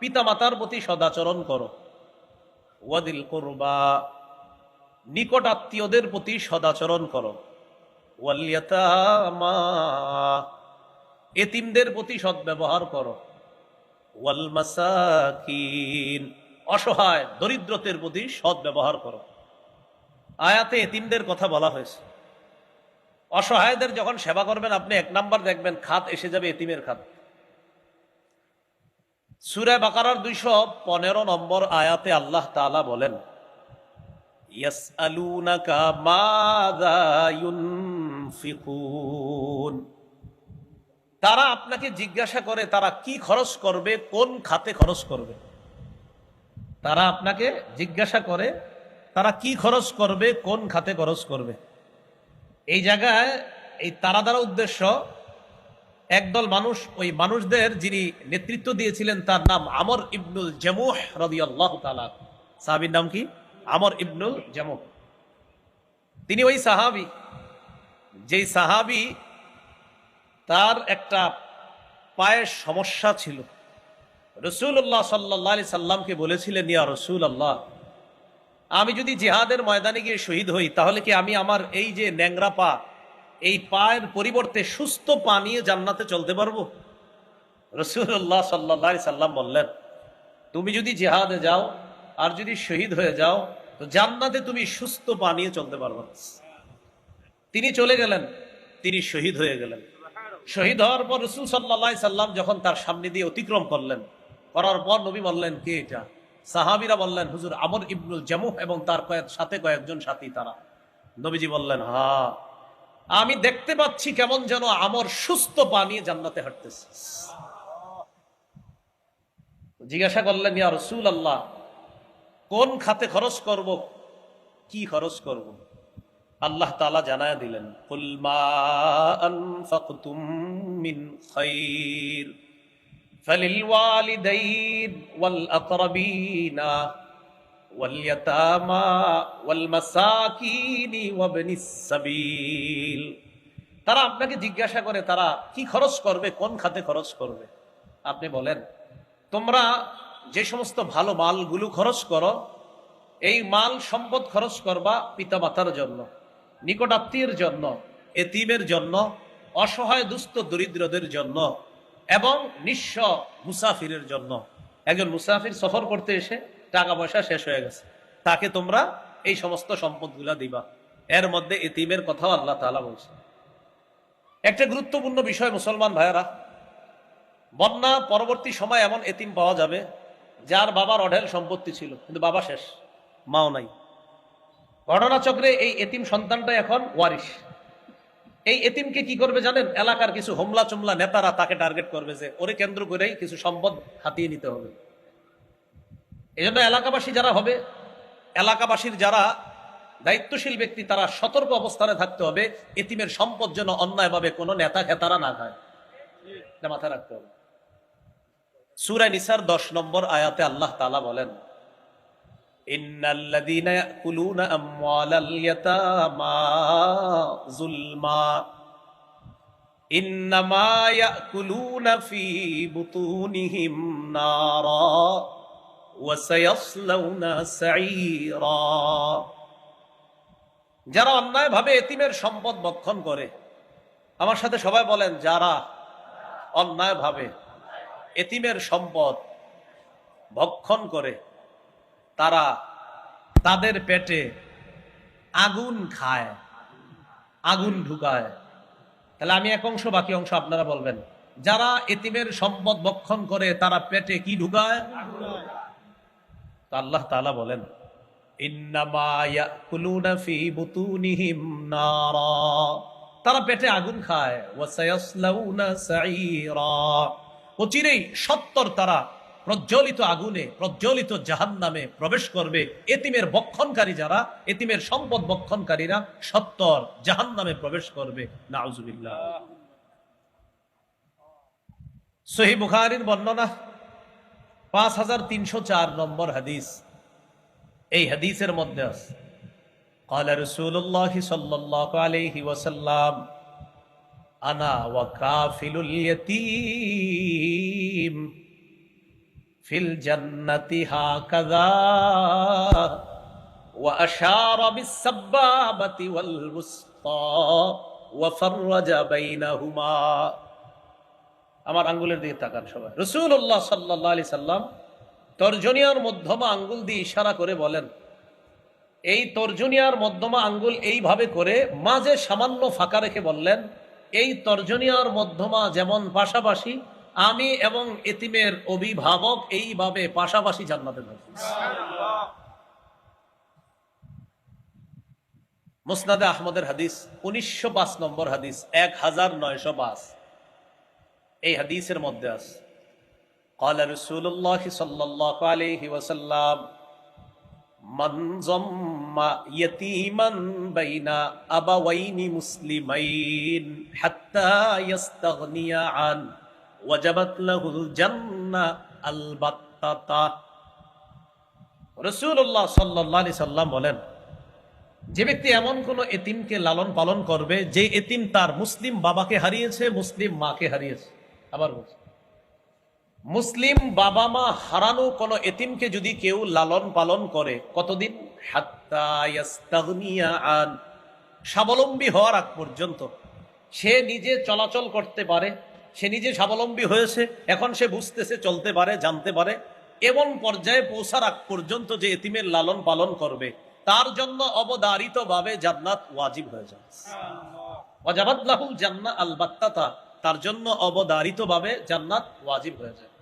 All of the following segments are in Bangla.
পিতা মাতার প্রতি সদাচরণ করো। ওয়াদিল কুরবা। নিকট আত্মীয়দের প্রতি সদাচরণ করো। ওয়ালিয়াতামা এতিমদের প্রতি সদ্ব্যবহার করো। অসহায়, দরিদ্রদের প্রতি সদ্ব্যবহার করো। আয়াতে এতিমদের কথা বলা হয়েছে। অসহায়দের যখন সেবা করবেন, আপনি এক নাম্বার দেখবেন, খাত এসে যাবে এতিমের খাত। সুরে বাকারার দুইশো পনেরো নম্বর আয়াতে আল্লাহ তালা বলেন তারা আপনাকে জিজ্ঞাসা করে, তারা কি খরচ করবে, কোন খাতে খরচ করবে? তারা আপনাকে জিজ্ঞাসা করে, তারা কি খরচ করবে, কোন খাতে খরচ করবে? এই জায়গায় এই তারা দ্বারা উদ্দেশ্য একদল মানুষ, ওই মানুষদের যিনি নেতৃত্ব দিয়েছিলেন তার নাম আমর ইবনুল জামুহ রদিয়াল্লাহ তালা সাহাবির নাম কি? আমর ইবনুল জামুহ। তিনি ওই সাহাবি, যেই সাহাবি তার একটা পায়ের সমস্যা ছিল। রসুল্লাহ সাল্লাহ সাল্লামকে বলেছিলেন, ইয়া রসুল আল্লাহ আমি যদি জেহাদের ময়দানে গিয়ে শহীদ হই, তাহলে কি আমি আমার এই যে ন্যাংরা পা, এই পায়ের পরিবর্তে সুস্থ পা নিয়ে জান্নাতে চলতে পারব? রসুল্লাহ সাল্লা সাল্লাম বললেন, তুমি যদি জেহাদে যাও আর যদি শহীদ হয়ে যাও, তো জান্নাতে তুমি সুস্থ পা নিয়ে চলতে পারব। তিনি চলে গেলেন, তিনি শহীদ হয়ে গেলেন। শহীদ হওয়ার পর রসুল সাল্লা সাল্লাম যখন তার সামনে দিয়ে অতিক্রম করলেন, করার পর নবী বললেন, কে এটা? সাহাবিরা বললেন, হুজুর, আমর ইবনুল জামুহ এবং তার কয়েক, সাথে কয়েকজন সাথী তারা। নবীজি বললেন, হা, আমি দেখতে পাচ্ছি কেমন যেন আমর সুস্থ পা জান্নাতে হাঁটতেছে। জিজ্ঞাসা করলেন, ইয়া রসুল আল্লাহ কোন খাতে খরচ করব? কি খরচ করব? আল্লাহ তালা জানায় দিলেন, কুল فللوالدين والأقربين واليتامى والمساكين وابن السبيل তারা আপনাকে জিজ্ঞাসা করে তারা কি খরচ করবে কোন খাতে খরচ করবে আপনি বলেন তোমরা যে সমস্ত ভালো মালগুলো খরচ করো এই মাল সম্পদ খরচ করবা পিতামাতার জন্য নিকটাত্মীয়ের জন্য এতিমের জন্য অসহায় দুস্থ দরিদ্রদের জন্য এবং নিঃস্ব মুসাফিরের জন্য। একজন মুসাফির সফর করতে এসে টাকা পয়সা শেষ হয়ে গেছে। তাকে তোমরা এই সমস্ত সম্পদগুলা দিবা। এর মধ্যে এতিমের কথাও আল্লাহ তালা বলছে একটা গুরুত্বপূর্ণ বিষয় মুসলমান ভাইয়ারা, বন্যা পরবর্তী সময় এমন এতিম পাওয়া যাবে যার বাবার অঢেল সম্পত্তি ছিল, কিন্তু বাবা শেষ, মাও নাই। ঘটনাচক্রে এই এতিম সন্তানটা এখন ওয়ারিশ। এই এতিমকে কি করবে জানেন? এলাকার কিছু হোমলা চুমলা নেতারা তাকে টার্গেট করবে যে, ওরে কেন্দ্র করেই কিছু সম্পদ হাতিয়ে নিতে হবে। এই জন্য এলাকাবাসী যারা হবে, এলাকাবাসীর যারা দায়িত্বশীল ব্যক্তি, তারা সতর্ক অবস্থানে থাকতে হবে। এতিমের সম্পদ যেন অন্যায়ভাবে কোনো নেতা খেতারা না খায়। মাথায় রাখতে হবে। সুরায় নিসার দশ নম্বর আয়াতে আল্লাহ তালা বলেন ইন্নাল্লাযীনা ইয়াকুলুনা আমওয়ালাল ইয়াতামা যুলমা। ইন্নামা ইয়াকুলুনা ফি বুতুনিহিম নারা ওয়া সায়াসলাউনা সাঈরা। যারা অন্যায়ভাবে এতিমের সম্পদ বক্ষণ করে, আমার সাথে সবাই বলেন, যারা অন্যায়ভাবে এতিমের সম্পদ ভক্ষণ করে তারা তাদের পেটে আগুন খায়, আগুন ঢুকায়। তাহলে আমি এক অংশ, বাকি অংশ আপনারা বলবেন। যারা এতিমের সম্পদ বক্ষণ করে, তারা পেটে কি ঢুকায়? আল্লাহ তালা বলেন তারা পেটে আগুন খায় অচিরেই সত্তর তারা প্রজ্বলিত আগুনে প্রজ্বলিত জাহান্নামে প্রবেশ করবে এতিমের বক্ষণকারী যারা এতিমের সম্পদ বক্ষণকারীরা সত্তর জাহান্নামে প্রবেশ করবে নাউজুবিল্লাহ সহি বুখারীর বর্ণনা পাঁচ হাজার তিনশো চার নম্বর হাদিস এই হাদিসের মধ্যে আছে قال رسول الله صلى الله عليه وسلم أنا وكافل اليتيم ফিল জান্নাতি হাকাযা। ওয়া আশারা বিসসাবাবাতি ওয়াল বুসতা ওয়া বাইনাহুমা। আমার আঙ্গুলের দিকে তাকান সবাই। রাসূলুল্লাহ সাল্লাল্লাহু আলাইহি সাল্লাম তর্জনিয়ার মধ্যমা আঙ্গুল দিয়ে ইশারা করে বলেন, এই তর্জনিয়ার মধ্যমা আঙ্গুল এইভাবে করে মাঝে সামান্য ফাঁকা রেখে বললেন, এই তর্জনিয়ার মধ্যমা যেমন পাশাপাশি আমি এবং এতিমের অভিভাবক এইভাবে পাশাপাশি জান্নাতে থাকি মুসনাদে আহমদের হাদিস উনিশশো পাঁচ নম্বর হাদিস এক হাজার নয়শো পাঁচ এই হাদিসের মধ্যে আছে قال رسول الله صلى الله عليه وسلم من ضم يتيما بين أبوين مسلمين حتى يستغني বলেন, যে ব্যক্তি এমন কোন এতিমকে লালন পালন করবে, যে এতিম তার মুসলিম বাবাকে হারিয়েছে, মুসলিম মাকে হারিয়েছে। আবার বলছে, মুসলিম বাবা মা হারানো কোনো এতিমকে যদি কেউ লালন পালন করে, কতদিন? স্বাবলম্বী হওয়ার আগ পর্যন্ত। সে নিজে চলাচল করতে পারে সে নিজে স্বাবলম্বী হয়েছে, এখন সে বুঝতেছে, চলতে পারে, জানতে পারে। এমন পর্যায়ে পৌঁছার আগ পর্যন্ত যে এতিমের লালন পালন করবে, তার জন্য অবদারিত ভাবে জান্নাত ওয়াজিব হয়ে যায় ওয়াজাবাদলাহুল জান্নাত আল বাত্তাতা তার জন্য অবদারিত ভাবে জান্নাত ওয়াজিব হয়ে যায়।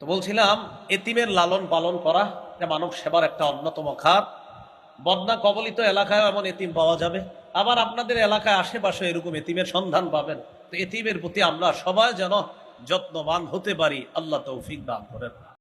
তো বলছিলাম, এতিমের লালন পালন করা এটা মানব সেবার একটা অন্যতম খাত। বন্যা কবলিত এলাকায় এমন এতিম পাওয়া যাবে। আবার আপনাদের এলাকায় আশেপাশে এরকম এতিমের সন্ধান পাবেন। এতিমের প্রতি আমরা সবাই যেন যত্নবান হতে পারি। আল্লাহ তৌফিক দান করেন।